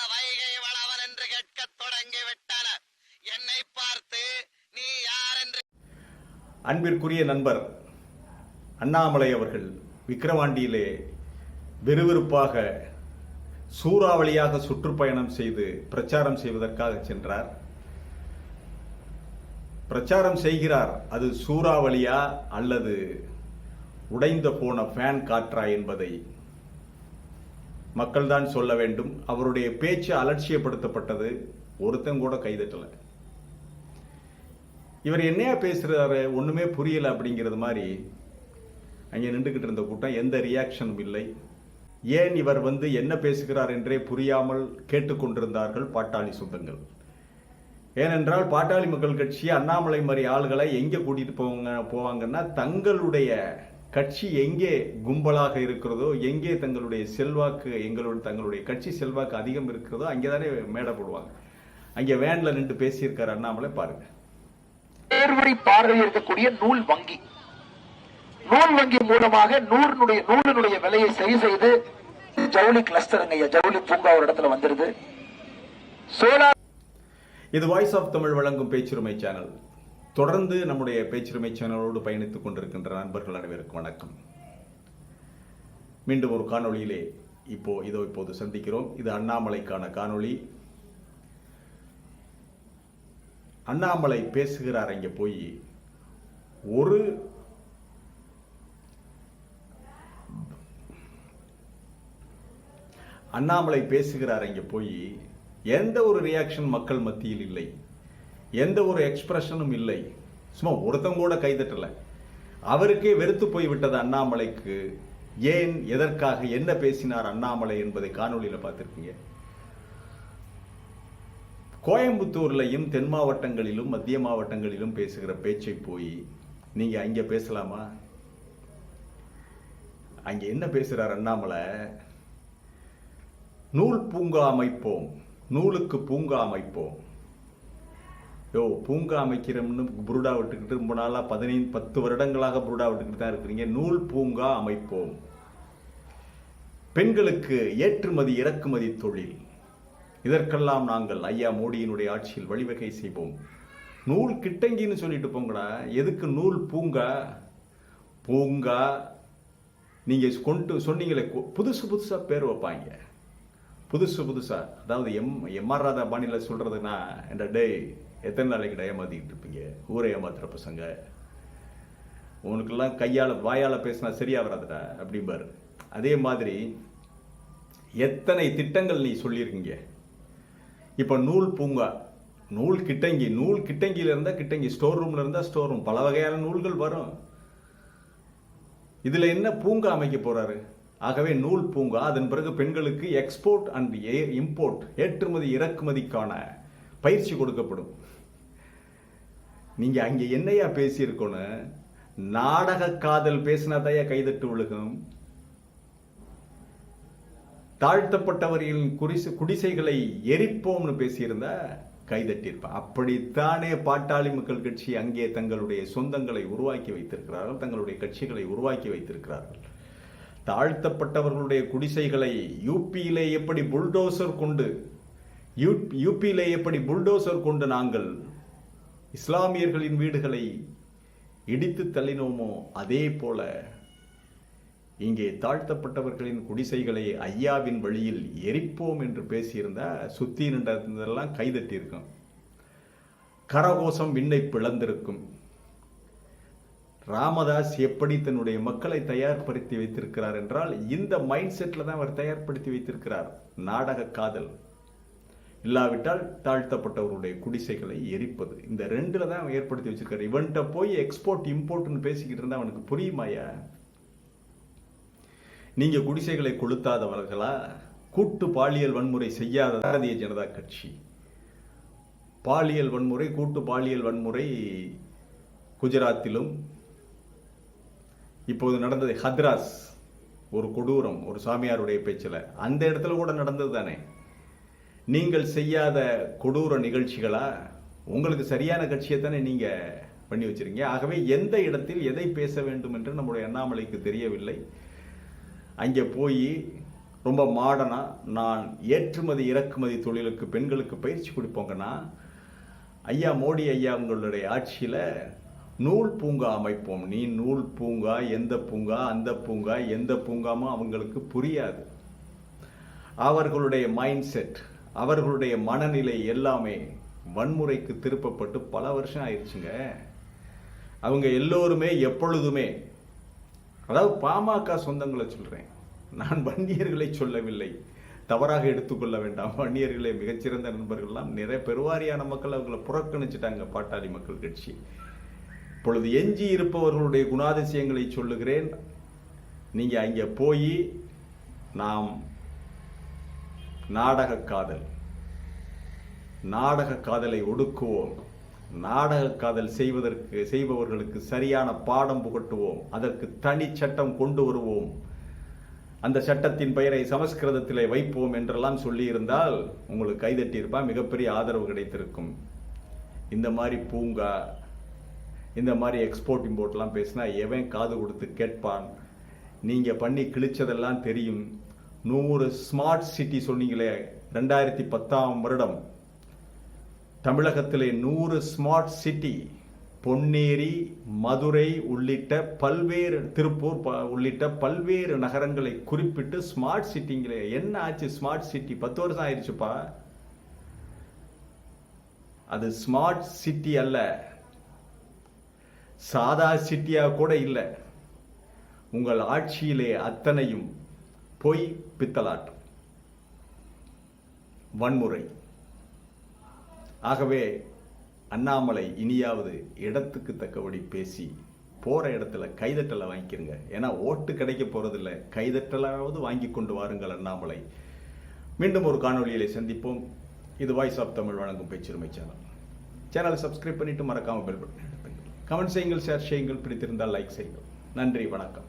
அந்த வைகை வளவன் என்று கேட்கத் தொடங்கி விட்டனர் என்னை பார்த்து நீ யார் என்று அன்பிற்குரிய நண்பர் அண்ணாமலை அவர்கள் விக்கிரவாண்டியிலே விறுவிறுப்பாக சூறாவளியாக சுற்றுப்பயணம் செய்து பிரச்சாரம் செய்வதற்காக சென்றார். பிரச்சாரம் செய்கிறார். அது சூறாவளியா அல்லது உடைந்த போன ஃபேன் காற்றா என்பதை மக்கள்தான் சொல்ல வேண்டும். அவருடைய பேச்சு அலட்சியப்படுத்தப்பட்டது. ஒருத்தன் கூட கைதட்டல இவர் என்னையா பேசுறாரு? ஒண்ணுமே புரியல அப்படிங்கிறது மாதிரி அங்கே நின்றுகிட்டு இருந்த கூட்டம் எந்த ரியாக்ஷனும் இல்லை. ஏன் இவர் வந்து என்ன பேசுகிறார் என்றே புரியாமல் கேட்டுக்கொண்டிருந்தார்கள் பாட்டாளி சொந்தங்கள். ஏனென்றால் பாட்டாளி மக்கள் கட்சி அண்ணாமலை மாதிரி ஆளுகளை எங்கே கூட்டிட்டு போவாங்க போவாங்கன்னா தங்களுடைய கட்சி எங்கே கும்பலாக இருக்கிறதோ எங்கே தங்களுடைய செல்வாக்கு எங்களுடைய தங்களுடைய கட்சி செல்வாக்கு அதிகம் இருக்கிறதோ அங்கே தானே மேடை போடுவாங்க. அங்கே வேன்ல நின்று பேசியிருக்காரு அண்ணாமலை பாருங்க. நேர்வழி பார்வையில் இருக்கக்கூடிய நூல் வங்கி. நூல் வங்கி மூலமாக நூலினுடைய நூலினுடைய விலையை சரி செய்து ஜவுளி கிளஸ்டருங்க ஐயா ஜவுளி பூங்கா ஒரு இடத்துல வந்துருது. சோலார் இது வாய்ஸ் ஆஃப் தமிழ் வழங்கும் பேச்சுரிமை சேனல் தொடர்ந்து நம்முடைய பேச்சுரிமை சேனலோடு பயணித்துக் கொண்டிருக்கின்ற நண்பர்கள் அனைவருக்கும் வணக்கம். மீண்டும் ஒரு காணொளியிலே இப்போ இதோ இப்போது சந்திக்கிறோம். இது அண்ணாமலைக்கான காணொளி. அண்ணாமலை பேசுகிறார் இங்கே போய். ஒரு அண்ணாமலை பேசுகிறார் இங்கே போய். எந்த ஒரு ரியாக்ஷன் மக்கள் மத்தியில் இல்லை. எந்த ஒரு எக்ஸ்பிரஷனும் இல்லை. சும்மா ஒருத்தங்க கூட கைதட்டலை அவருக்கே வெறுத்து போய் விட்டது அண்ணாமலைக்கு. ஏன் எதற்காக என்ன பேசினார் அண்ணாமலை என்பதை காணொலியில் பார்த்துருக்கீங்க. கோயம்புத்தூர்லையும் தென் மாவட்டங்களிலும் மத்திய மாவட்டங்களிலும் பேசுகிற பேச்சை போய் நீங்கள் அங்கே பேசலாமா? அங்கே என்ன பேசுகிறார் அண்ணாமலை? நூல் பூங்கா அமைப்போம். நூலுக்கு பூங்கா அமைப்போம். யோ பூங்கா அமைக்கிறோம்னு புருடா விட்டுக்கிட்டு ரொம்ப நாளாக பதினைந்து பத்து வருடங்களாக புருடா விட்டுக்கிட்டு தான் இருக்கிறீங்க. நூல் பூங்கா அமைப்போம். பெண்களுக்கு ஏற்றுமதி இறக்குமதி தொழில். இதற்கெல்லாம் நாங்கள் ஐயா மோடியினுடைய ஆட்சியில் வழிவகை செய்வோம். நூல் கிட்டங்கின்னு சொல்லிட்டு போங்கடா. எதுக்கு நூல் பூங்கா? பூங்கா நீங்கள் கொண்டு சொன்னீங்களே கு- புதுசு புதுசாக பேர் வைப்பாங்க. புதுசு புதுசாக அதாவது எம் எம்ஆர் ராதா பாணியில் சொல்கிறதுனா என்ற டேய் எத்தனை நாளைக்கு ஏமாத்திக்கிட்டு இருப்பீங்க? ஊரை ஏமாத்துகிற பசங்க உனக்கெல்லாம் கையால் வாயால் பேசினா சரியாக வராதுடா அப்படிம்பாரு. அதே மாதிரி எத்தனை திட்டங்கள் நீ சொல்லியிருக்கீங்க? இப்போ நூல் பூங்கா நூல் கிட்டங்கி நூல் கிட்டங்கியில் இருந்தால் கிட்டங்கி ஸ்டோர் ரூம்ல இருந்தால் ஸ்டோர் ரூம் பல வகையான நூல்கள் வரும். இதில் என்ன பூங்கா அமைக்க போகிறாரு ஆகவே நூல் பூங்கா அதன் பிறகு பெண்களுக்கு எக்ஸ்போர்ட் அண்ட் இம்போர்ட் ஏற்றுமதி இறக்குமதிக்கான பயிற்சி கொடுக்கப்படும். நீங்க அங்க என்னையா பேசியிருக்கணும் நாடக காதல் பேசினதையா கைதட்டு விழுகும் தாழ்த்தப்பட்டவர்களின் குடிசை குடிசைகளை எரிப்போம்னு பேசியிருந்தா கைதட்டியிருப்பான் அப்படித்தானே பாட்டாளி மக்கள் கட்சி அங்கே தங்களுடைய சொந்தங்களை உருவாக்கி வைத்திருக்கிறார்கள் தங்களுடைய கட்சிகளை உருவாக்கி வைத்திருக்கிறார்கள். தாழ்த்தப்பட்டவர்களுடைய குடிசைகளை யூபியிலே எப்படி புல்டோசர் கொண்டு யூ- யூபியிலே எப்படி புல்டோசர் கொண்டு நாங்கள் இஸ்லாமியர்களின் வீடுகளை இடித்து தள்ளினோமோ அதே போல இங்கே தாழ்த்தப்பட்டவர்களின் குடிசைகளை ஐயாவின் வழியில் எரிப்போம் என்று பேசியிருந்தா சுத்தி நின்றதெல்லாம் கைதட்டியிருக்கும். கரகோஷம் விண்ணை பிளந்திருக்கும். ராமதாஸ் எப்படி தன்னுடைய மக்களை தயார்படுத்தி வைத்திருக்கிறார் என்றால் இந்த மைண்ட் செட்டில் தான் அவர் தயார்படுத்தி வைத்திருக்கிறார். நாடக காதல். இல்லாவிட்டால் தாழ்த்தப்பட்டவருடைய குடிசைகளை எரிப்பது. இந்த ரெண்டில் தான் அவன் ஏற்படுத்தி வச்சிருக்காரு. இவன்கிட்ட போய் எக்ஸ்போர்ட் இம்போர்ட்னு பேசிக்கிட்டு இருந்தா அவனுக்கு புரியுமாயா நீங்க குடிசைகளை கொளுத்தாதவர்களா? கூட்டு பாலியல் வன்முறை செய்யாத பாரதிய ஜனதா கட்சி. பாலியல் வன்முறை கூட்டு பாலியல் வன்முறை குஜராத்திலும். இப்போது நடந்தது ஹத்ராஸ் ஒரு கொடூரம் ஒரு சாமியாருடைய பேச்சில். அந்த இடத்துல கூட நடந்தது தானே? நீங்கள் செய்யாத கொடூர நிகழ்ச்சிகளா? உங்களுக்கு சரியான கட்சியை தானே நீங்க பண்ணி வச்சிருங்க ஆகவே எந்த இடத்தில் எதை பேச வேண்டும் என்று நம்முடைய அண்ணாமலைக்கு தெரியவில்லை. அங்கே போய் ரொம்ப மாடனா நான் ஏற்றுமதி இறக்குமதி தொழிலுக்கு பெண்களுக்கு பயிற்சி கொடுப்போங்கன்னா ஐயா மோடி ஐயா உங்களுடைய ஆட்சியில் நூல் பூங்கா அமைப்போம். நீ நூல் பூங்கா எந்த பூங்கா அந்த பூங்கா எந்த பூங்காமோ அவங்களுக்கு புரியாது. அவர்களுடைய மைண்ட் செட் அவர்களுடைய மனநிலை எல்லாமே வன்முறைக்கு திருப்பப்பட்டு பல வருஷம் ஆயிடுச்சுங்க அவங்க எல்லோருமே எப்பொழுதுமே அதாவது பாமக சொந்தங்களை சொல்கிறேன் நான் வன்னியர்களை சொல்லவில்லை. தவறாக எடுத்துக்கொள்ள வேண்டாம். வன்னியர்களே மிகச்சிறந்த நண்பர்கள்லாம் நிறைய பெருவாரியான மக்கள் அவங்கள புறக்கணிச்சிட்டாங்க பாட்டாளி மக்கள் கட்சி. இப்பொழுது எஞ்சி இருப்பவர்களுடைய குணாதிசயங்களை சொல்லுகிறேன். நீங்கள் அங்கே போய் நாம் நாடக காதல். நாடக காதலை ஒடுக்குவோம். நாடக காதல் செய்வதற்கு செய்பவர்களுக்கு சரியான பாடம் புகட்டுவோம். அதற்கு தனி சட்டம் கொண்டு வருவோம். அந்த சட்டத்தின் பெயரை சமஸ்கிருதத்திலே வைப்போம் என்றெல்லாம் சொல்லியிருந்தால் உங்களுக்கு கைதட்டியிருப்பா மிகப்பெரிய ஆதரவு கிடைத்திருக்கும். இந்த மாதிரி பூங்கா இந்த மாதிரி எக்ஸ்போர்ட் இம்போர்ட்லாம் பேசினா எவன் காது கொடுத்து கேட்பான்? நீங்கள் பண்ணி கிழிச்சதெல்லாம் தெரியும். நூறு ஸ்மார்ட் சிட்டி சொன்னீங்களே ரெண்டாயிரத்தி பத்தாம் வருடம். தமிழகத்திலே நூறு ஸ்மார்ட் சிட்டி பொன்னேரி மதுரை உள்ளிட்ட பல்வேறு திருப்பூர் ப- உள்ளிட்ட பல்வேறு நகரங்களை குறிப்பிட்டு ஸ்மார்ட் சிட்டிங்களே என்ன ஆச்சு ஸ்மார்ட் சிட்டி பத்து வருஷம் ஆயிடுச்சுப்பா அது ஸ்மார்ட் சிட்டி அல்ல. சாதா சிட்டியாக கூட இல்லை. உங்கள் ஆட்சியிலே அத்தனையும் பொய் பித்தலாட்டம் வன்முறை. ஆகவே அண்ணாமலை இனியாவது இடத்துக்கு தக்கபடி பேசி போற இடத்துல கைதட்டலை வாங்கிக்கிறங்க ஏன்னா ஓட்டு கிடைக்க போறதில்ல. கைதட்டலாவது வாங்கி கொண்டு வாருங்கள் அண்ணாமலை. மீண்டும் ஒரு காணொளியிலே சந்திப்போம். இது வாய்ஸ் ஆஃப் தமிழ் வழங்கும் பேச்சுரிமை சேனல். சேனலை சப்ஸ்கிரைப் பண்ணிட்டு மறக்காம பெல் பட்டன் கமெண்ட் செய்யுங்கள் ஷேர் செய்யுங்கள் பிடித்திருந்தால் லைக் செய்யுங்கள். நன்றி வணக்கம்.